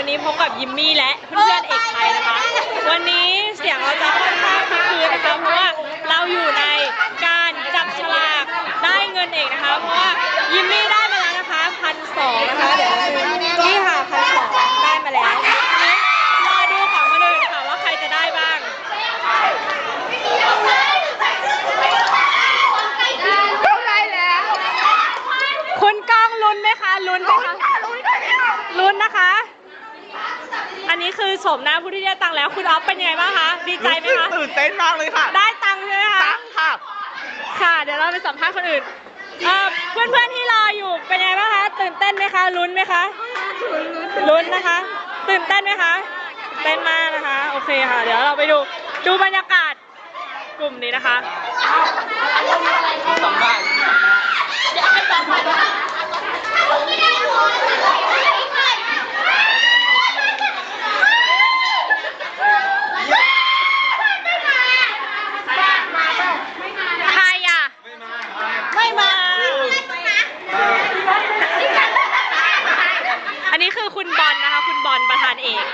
วันนี้พบกับยิมมี่และเพื่อนๆเอกชัยนะคะ วันนี้เสียงเราจะค่อนข้างคึกคืนนะคะเพราะว่าเราอยู่ในการจับฉลากได้เงินเอกนะคะ เพราะว่ายิมมี่ได้มาแล้วนะคะพันสองนะคะเดี๋ยวเราดูนี่ค่ะพันสองได้มาแล้วงั้นรอดูของคนอื่นค่ะว่าใครจะได้บ้างคุณก้องลุ้นไหมคะลุ้นไหมคะลุ้นนะคะ อันนี้คือโฉมหน้าผู้ที่ได้ตังค์แล้วคุณออฟเป็นยังไงบ้างคะ ดีใจไหมคะ ตื่นเต้นมากเลยค่ะ ได้ตังค์ใช่ไหมคะ ตั้งค่ะ ค่ะ เดี๋ยวเราไปสัมภาษณ์คนอื่นเอ่อเพื่อนๆที่รออยู่เป็นยังไงบ้างคะ ตื่นเต้นไหมคะลุ้นไหมคะลุ้นนะคะ ตื่นเต้นไหมคะเต้นมากนะคะ โอเคค่ะ เดี๋ยวเราไปดูดูบรรยากาศกลุ่มนี้นะคะ สัมภาษณ์ ใครอะ ไม่มา อันนี้คือคุณบอลนะคะ คุณบอลประธานเอก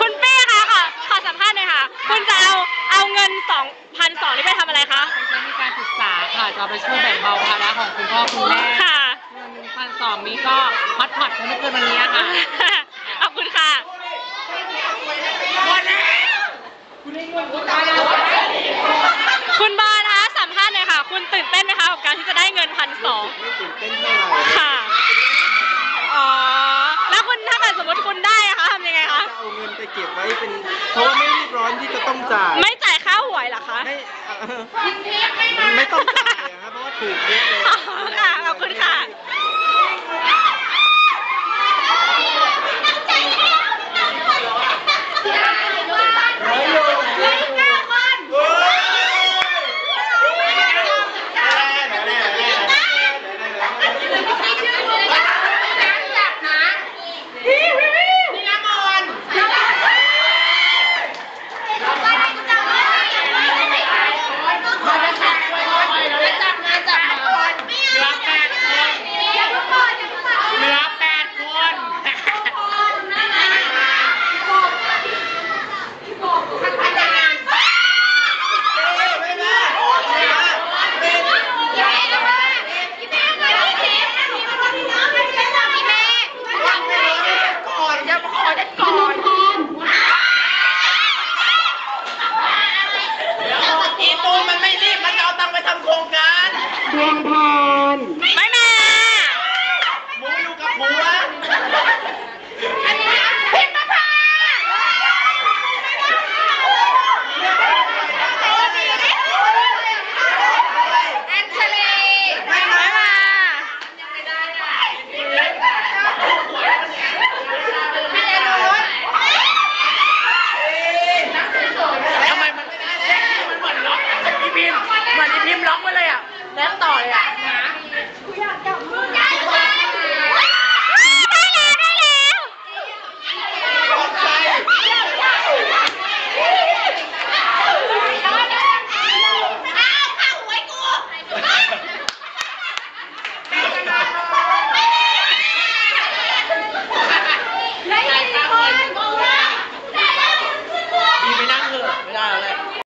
คุณเป้คะขอขอสัมภาษณ์หน่อยค่ะ คุณจะเอาเอาเงิ นสองพันสองนี่ไปทำอะไรคะไปใช้ในการศึกษาค่ะจะเอาไปช่วยแบ่งเบาภาระของคุณพ่อคุณแม่ค่ะ เงินพันสองนี้ก็พัดผัดคงไม่เกินวันนี้ค่ะ ขอบคุณค่ะ คุณบอลคะสัมภาษณ์หน่อยค่ะ คุณตื่นเต้นไหมคะกับการที่จะได้เงินพันสองไม่ตื่นเต้นเท่าไหร่ค่ะอ๋อแล้วคุณถ้าเกิดสมมติคุณได้อะคะทำยังไงคะ จะเอาเงินไปเก็บไว้เป็น เพราะว่าไม่รีบร้อนที่จะต้องจ่าย ไม่จ่ายค่าหวย เหรอคะ ไม่เอ่อไม่ต้องจ่ายอะครับเพราะว่าถูกเยอะเลยอ๋อค่ะขอบคุณค่ะ เหลือแปดคน อีตูนมันไม่รีบ มันจะเอาตังค์ไปทำโครงการ ไม่าน แล้วต่อเลยอะ